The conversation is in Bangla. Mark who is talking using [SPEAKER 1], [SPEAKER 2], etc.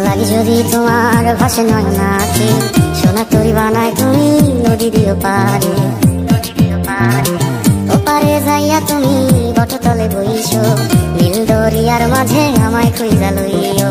[SPEAKER 1] লাগে যদি তোমার ভাসে নয় নাকি সোনা তরি বানায় তুমি নদী দিও পারে ওপারে যাইয়া তুমি বটতলে বইছো, নীল দরিয়ার মাঝে আমায় খুঁজা লইও।